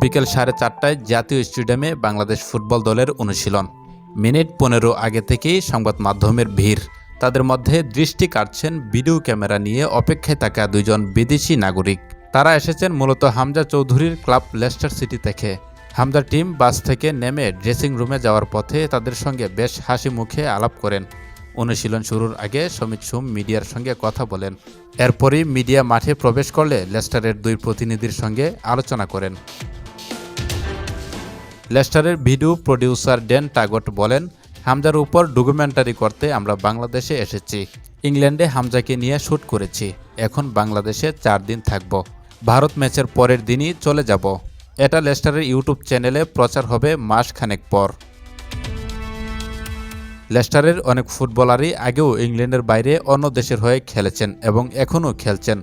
বিকেল সাড়ে চারটায় জাতীয় স্টেডিয়ামে বাংলাদেশ ফুটবল দলের অনুশীলন। মিনিট পনেরো আগে থেকেই সংবাদ মাধ্যমের ভিড়। তাদের মধ্যে দৃষ্টি কাটছেন ভিডিও ক্যামেরা নিয়ে অপেক্ষায় থাকা দুজন বিদেশি নাগরিক। তারা এসেছেন মূলত হামজা চৌধুরীর ক্লাব লেস্টার সিটি থেকে। হামজা টিম বাস থেকে নেমে ড্রেসিং রুমে যাওয়ার পথে তাদের সঙ্গে বেশ হাসি মুখে আলাপ করেন। অনুশীলন শুরুর আগে সমিত সুম মিডিয়ার সঙ্গে কথা বলেন। এরপরই মিডিয়া মাঠে প্রবেশ করলে লেস্টারের দুই প্রতিনিধির সঙ্গে আলোচনা করেন। লেস্টারের ভিডিও প্রডিউসার ডেন টাগট বলেন, হামজার উপর ডকুমেন্টারি করতে আমরা বাংলাদেশে এসেছি। ইংল্যান্ডে হামজাকে নিয়ে শ্যুট করেছি। এখন বাংলাদেশে চার দিন থাকব। ভারত ম্যাচের পরের দিনই চলে যাব। এটা লেস্টারের ইউটিউব চ্যানেলে প্রচার হবে মাস খানেক পর। লেস্টারের অনেক ফুটবলারই আগেও ইংল্যান্ডের বাইরে অন্য দেশের হয়ে খেলেছেন এবং এখনও খেলছেন।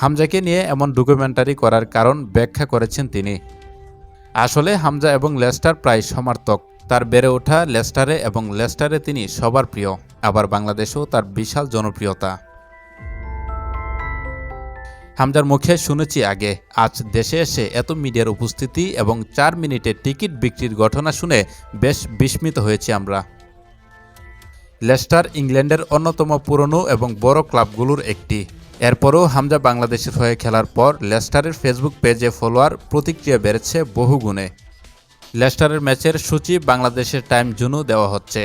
হামজাকে নিয়ে এমন ডকুমেন্টারি করার কারণ ব্যাখ্যা করেছেন তিনি। আসলে হামজা এবং লেস্টার প্রায় সমার্থক। তার বেড়ে ওঠা লেস্টারে এবং লেস্টারে তিনি সবার প্রিয়, আবার বাংলাদেশেও তার বিশাল জনপ্রিয়তা। হামজার মুখে শুনেছি আগে, আজ দেশে এসে এত মিডিয়ার উপস্থিতি এবং চার মিনিটে টিকিট বিক্রির ঘটনা শুনে বেশ বিস্মিত হয়েছি আমরা। লেস্টার ইংল্যান্ডের অন্যতম পুরনো এবং বড় ক্লাবগুলোর একটি। এরপরও হামজা বাংলাদেশের হয়ে খেলার পর লেস্টারের ফেসবুক পেজে ফলোয়ার প্রতিক্রিয়া বেড়েছে বহুগুণে লেস্টারের ম্যাচের সূচি বাংলাদেশের টাইম জুনও দেওয়া হচ্ছে।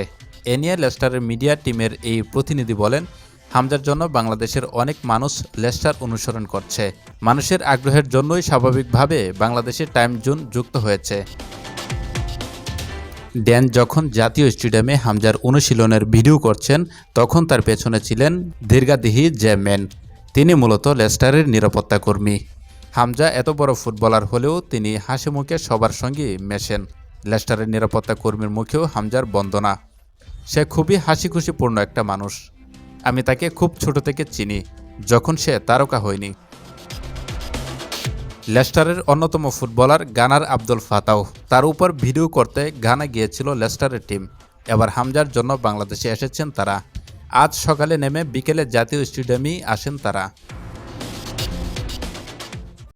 এ নিয়ে লেস্টারের মিডিয়া টিমের এই প্রতিনিধি বলেন, হামজার জন্য বাংলাদেশের অনেক মানুষ লেস্টার অনুসরণ করছে। মানুষের আগ্রহের জন্যই স্বাভাবিকভাবে বাংলাদেশের টাইম জোন যুক্ত হয়েছে। ড্যান যখন জাতীয় স্টেডিয়ামে হামজার অনুশীলনের ভিডিও করছেন, তখন তার পেছনে ছিলেন দীর্ঘাদেহী জে ম্যান তিনি মূলত লেস্টারের নিরাপত্তা কর্মী। হামজা এত বড় ফুটবলার হলেও তিনি হাসি মুখে সবার সঙ্গে মেশেন। লেস্টারের নিরাপত্তা কর্মীর মুখেও হামজার বন্দনা। সে খুবই হাসি খুশিপূর্ণ একটা মানুষ। আমি তাকে খুব ছোট থেকে চিনি, যখন সে তারকা হয়নি। লেস্টারের অন্যতম ফুটবলার গানার আব্দুল ফাতাও তার উপর ভিডিও করতে গানা গিয়েছিল লেস্টারের টিম। এবার হামজার জন্য বাংলাদেশে এসেছেন তারা। আজ সকালে নেমে বিকেলে জাতীয় স্টেডিয়ামেই আসেন তারা।